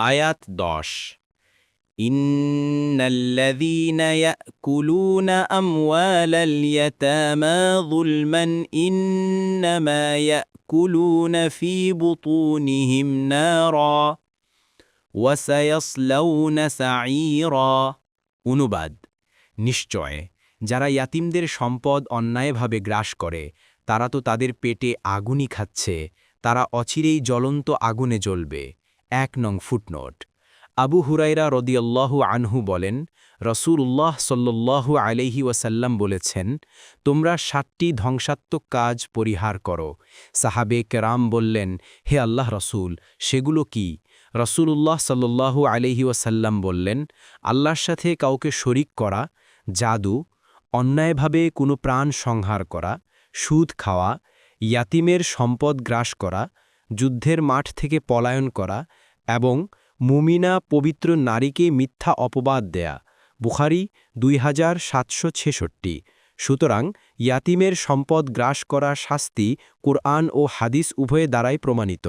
আয়াত দশ إن الذين يأكلون أموال اليتامى ظلما إنما يأكلون في بطونهم نارا وسيصلون سعيرا অনুবাদ নিশ্চয় যারা ইয়াতিমদের সম্পদ অন্যায়ভাবে গ্রাস করে তারা তো তাদের পেটে আগুনই খাচ্ছে তারা অচিরেই জ্বলন্ত আগুনে জ্বলবে এক নং ফুটনোট। আবু হুরাইরা রদিয়াল্লাহু আনহু বলেন রসুল্লাহ সল্লু আলহি ওয়াসাল্লাম বলেছেন, তোমরা সাতটি ধ্বংসাত্মক কাজ পরিহার করো। সাহাবে কেরাম বললেন, হে আল্লাহ রসুল, সেগুলো কি? রসুল্লাহ সাল্লু আলহি ওয়াসাল্লাম বললেন, আল্লাহর সাথে কাউকে শরিক করা, জাদু, অন্যায়ভাবে কোনো প্রাণ সংহার করা, সুদ খাওয়া, ইয়াতিমের সম্পদ গ্রাস করা যুদ্ধের মাঠ থেকে পলায়ন করা এবং মুমিনা পবিত্র নারীকে মিথ্যা অপবাদ দেয়া। বুখারি দুই হাজার সাতশো ছেষট্টি। সুতরাং ইয়াতিমের সম্পদ গ্রাস করা শাস্তি কোরআন ও হাদিস উভয়ে দ্বারাই প্রমাণিত।